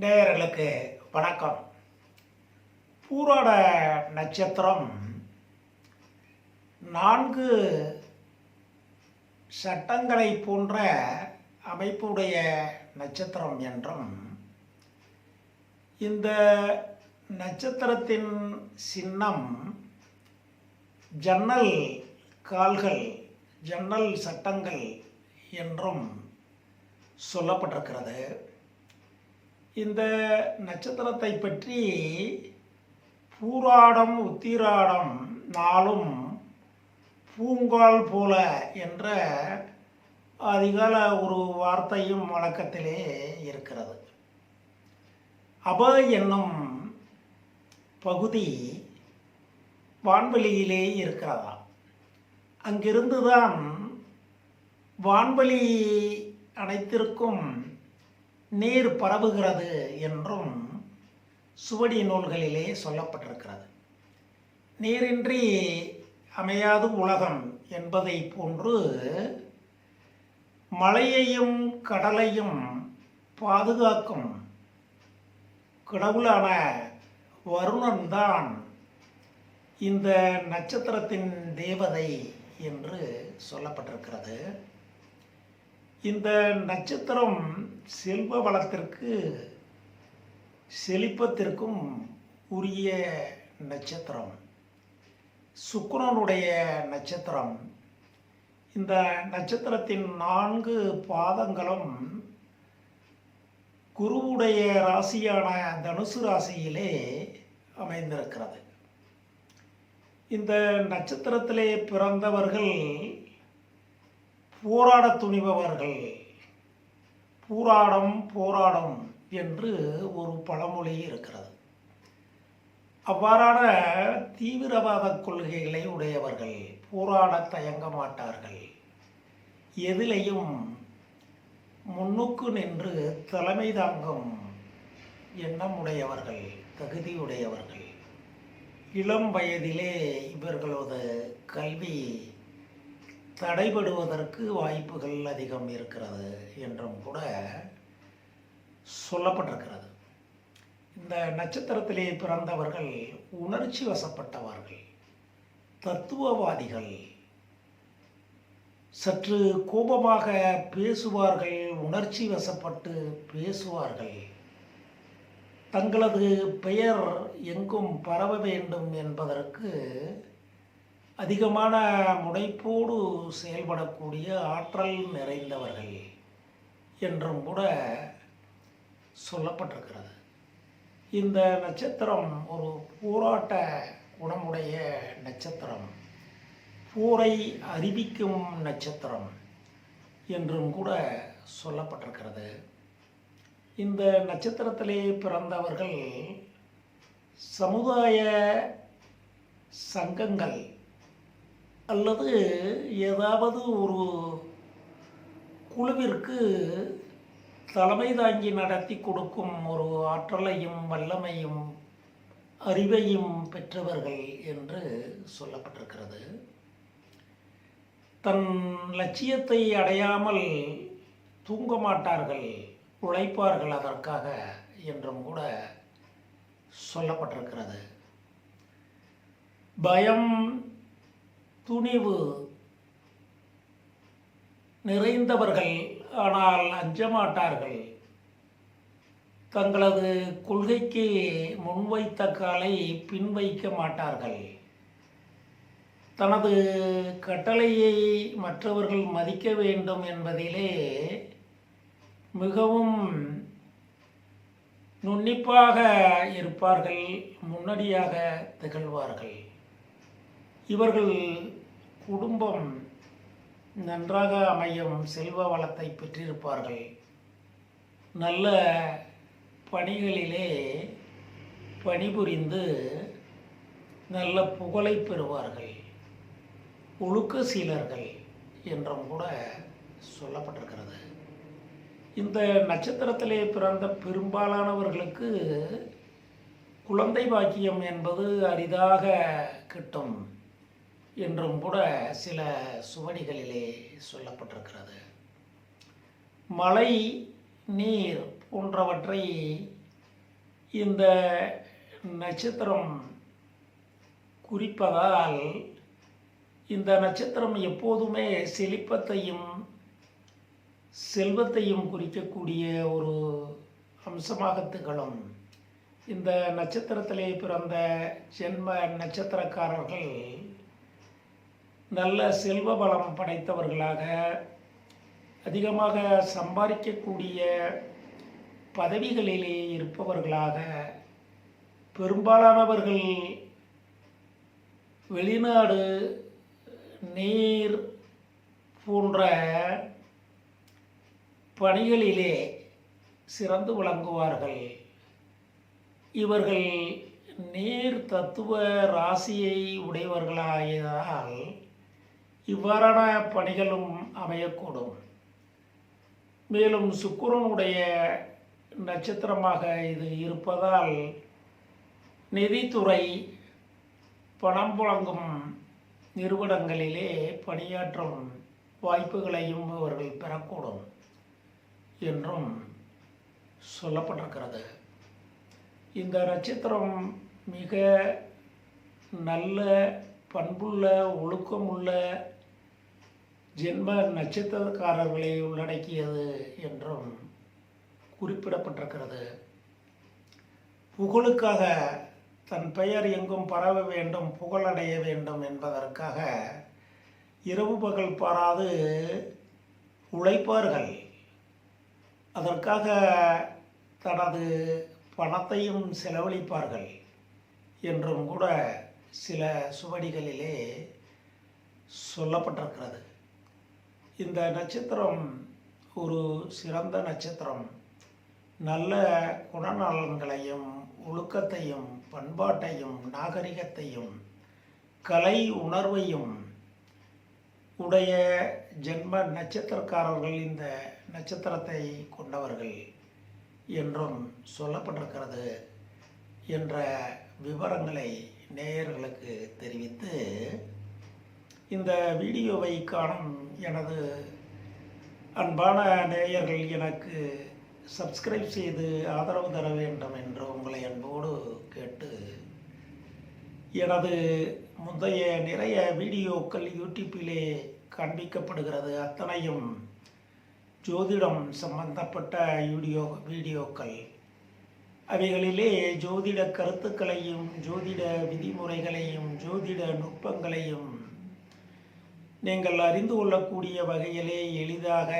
நேயர்களுக்கு வணக்கம். பூராட நட்சத்திரம் நான்கு சட்டங்களை போன்ற அமைப்புடைய நட்சத்திரம் என்றும் இந்த நட்சத்திரத்தின் சின்னம் ஜன்னல் கால்கள் ஜன்னல் சட்டங்கள் என்றும் சொல்லப்பட்டிருக்கிறது. இந்த நட்சத்திரத்தை பற்றி பூராடம் உத்திராடம் நாளும் பூங்கால் போல என்ற அதிகால ஒரு வார்த்தையும் வழக்கத்திலே இருக்கிறது. அப என்னும் பகுதி வான்வெளியிலே இருக்கிறதா? அங்கிருந்துதான் வான்வெளி அனைத்திற்கும் நீர் பரவுகிறது என்றும் சுவடி நூல்களிலே சொல்லப்பட்டிருக்கிறது. நீரின்றி அமையாது உலகம் என்பதை போன்று மலையையும் கடலையும் பாதுகாக்கும் கடவுளான வருணன்தான் இந்த நட்சத்திரத்தின் தேவதை என்று சொல்லப்பட்டிருக்கிறது. இந்த நட்சத்திரம் செல்வ வளத்திற்கு செழிப்பத்திற்கும் உரிய நட்சத்திரம். சுக்கரனுடைய நட்சத்திரம். இந்த நட்சத்திரத்தின் நான்கு பாதங்களும் குருவுடைய ராசியான தனுசு ராசியிலே அமைந்திருக்கிறது. இந்த நட்சத்திரத்திலே பிறந்தவர்கள் போராட துணிபவர்கள். பூராடம் போராடம் என்று ஒரு பழமொழி இருக்கிறது. அவ்வாறான தீவிரவாத கொள்கைகளை உடையவர்கள் போராட தயங்க மாட்டார்கள். எதிலையும் முன்னுக்கு நின்று தலைமை தாங்கும் எண்ணமுடையவர்கள் தகுதியுடையவர்கள் இளம் வயதிலே இவர்களது கல்வி தடைபடுவதற்கு வாய்ப்புகள் அதிகம் இருக்கிறது என்றும் கூட சொல்லப்பட்டிருக்கிறது. இந்த நட்சத்திரத்திலே பிறந்தவர்கள் உணர்ச்சி வசப்பட்டவர்கள் தத்துவவாதிகள் சற்று கோபமாக பேசுவார்கள் உணர்ச்சி வசப்பட்டு பேசுவார்கள். தங்களது பெயர் எங்கும் பரவ வேண்டும் என்பதற்கு அதிகமான முனைப்போடு செயல்படக்கூடிய ஆற்றல் நிறைந்தவர்கள் என்றும் கூட சொல்லப்பட்டிருக்கிறது. இந்த நட்சத்திரம் ஒரு போராட்ட குணமுடைய நட்சத்திரம். போரை அறிவிக்கும் நட்சத்திரம் என்றும் கூட சொல்லப்பட்டிருக்கிறது. இந்த நட்சத்திரத்திலே பிறந்தவர்கள் சமுதாய சங்கங்கள் அல்லது ஏதாவது ஒரு குழுவிற்கு தலைமை தாங்கி நடத்தி கொடுக்கும் ஒரு ஆற்றலையும் வல்லமையும் அறிவையும் பெற்றவர்கள் என்று சொல்லப்பட்டிருக்கிறது. தன் லட்சியத்தை அடையாமல் தூங்க மாட்டார்கள் உழைப்பார்கள் அதற்காக என்றும் கூட சொல்லப்பட்டிருக்கிறது. பயம் துணிவு நிறைந்தவர்கள் ஆனால் அஞ்சமாட்டார்கள். தங்களது கொள்கைக்கு முன்வைத்த காலை பின்வைக்க மாட்டார்கள். தனது கட்டளையை மற்றவர்கள் மதிக்க வேண்டும் என்பதிலே மிகவும் நுண்ணிப்பாக இருப்பார்கள் முன்னடியாக திகழ்வார்கள். இவர்கள் குடும்பம் நன்றாக அமையும் செல்வ வளத்தை பெற்றிருப்பார்கள். நல்ல பணிகளிலே பணிபுரிந்து நல்ல புகழை பெறுவார்கள். ஒழுக்க சீலர்கள் என்றும் கூட சொல்லப்பட்டிருக்கிறது. இந்த நட்சத்திரத்திலே பிறந்த பெரும்பாலானவர்களுக்கு குழந்தை பாக்கியம் என்பது அரிதாக கிட்டும். என்றும் கூட சில சுவடிகளிலே சொல்லப்பட்டிருக்கிறது. மழை நீர் போன்றவற்றை இந்த நட்சத்திரம் குறிப்பதால் இந்த நட்சத்திரம் எப்போதுமே செழிப்பத்தையும் செல்வத்தையும் குறிக்கக்கூடிய ஒரு அம்சமாக திகழும். இந்த நட்சத்திரத்திலே பிறந்த ஜென்ம நட்சத்திரக்காரர்கள் நல்ல செல்வ பலம் படைத்தவர்களாக அதிகமாக சம்பாதிக்கக்கூடிய பதவிகளிலே இருப்பவர்களாக பெரும்பாலானவர்கள் வெளிநாடு நீர் போன்ற பணிகளிலே சிறந்து விளங்குவார்கள். இவர்கள் நீர் தத்துவ ராசியை உடையவர்களாயதால் இவ்வாறான பணிகளும் அமையக்கூடும். மேலும் சுக்குரனுடைய நட்சத்திரமாக இது இருப்பதால் நிதித்துறை பணம் புழங்கும் நிறுவனங்களிலே பணியாற்றும் வாய்ப்புகளையும் அவர்கள் பெறக்கூடும் என்றும் சொல்லப்பட்டிருக்கிறது. இந்த நட்சத்திரம் மிக நல்ல பண்புள்ள ஒழுக்கமுள்ள ஜென்ம நட்சத்திரக்காரர்களை உள்ளடக்கியது என்றும் குறிப்பிடப்பட்டிருக்கிறது. புகழுக்காக தன் பெயர் எங்கும் பரவ வேண்டும் புகழடைய வேண்டும் என்பதற்காக இரவு பகல் பாராது உழைப்பார்கள். அதற்காக தனது பணத்தையும் செலவழிப்பார்கள் என்றும் கூட சில சுவடிகளிலே சொல்லப்பட்டிருக்கிறது. இந்த நட்சத்திரம் ஒரு சிறந்த நட்சத்திரம். நல்ல குணநலன்களையும் ஒழுக்கத்தையும் பண்பாட்டையும் நாகரிகத்தையும் கலை உணர்வையும் உடைய ஜென்ம நட்சத்திரக்காரர்கள் இந்த நட்சத்திரத்தை கொண்டவர்கள் என்றும் சொல்லப்பட்டிருக்கிறது என்ற விவரங்களை நேயர்களுக்கு தெரிவித்து இந்த வீடியோவை காணும் எனது அன்பான நேயர்கள் எனக்கு சப்ஸ்கிரைப் செய்து ஆதரவு தர வேண்டும் என்று உங்களை அன்போடு கேட்டு எனது முந்தைய நிறைய வீடியோக்கள் யூடியூப்பிலே காண்பிக்கப்படுகிறது. அத்தனையும் ஜோதிடம் சம்பந்தப்பட்ட வீடியோ வீடியோக்கள். அவைகளிலே ஜோதிட கருத்துக்களையும் ஜோதிட விதிமுறைகளையும் ஜோதிட நுட்பங்களையும் நீங்கள் அறிந்து கொள்ளக்கூடிய வகையிலே எளிதாக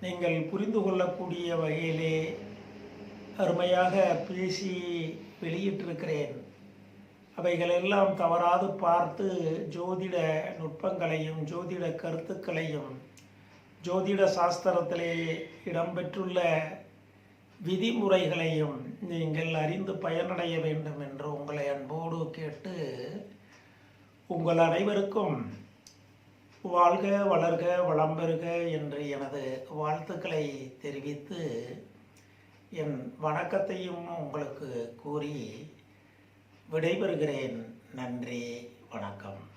நீங்கள் புரிந்து கொள்ளக்கூடிய வகையிலே அருமையாக பேசி வெளியிட்டிருக்கிறேன். அவைகளெல்லாம் தவறாது பார்த்து ஜோதிட நுட்பங்களையும் ஜோதிட கருத்துக்களையும் ஜோதிட சாஸ்திரத்திலே இடம்பெற்றுள்ள விதிமுறைகளையும் நீங்கள் அறிந்து பயனடைய வேண்டும் என்று உங்களை அன்போடு கேட்டு உங்கள் அனைவருக்கும் வாழ்க வளர்க வளம் பெறுக என்று எனது வாழ்த்துக்களை தெரிவித்து என் வணக்கத்தையும் உங்களுக்கு கூறி விடைபெறுகிறேன். நன்றி வணக்கம்.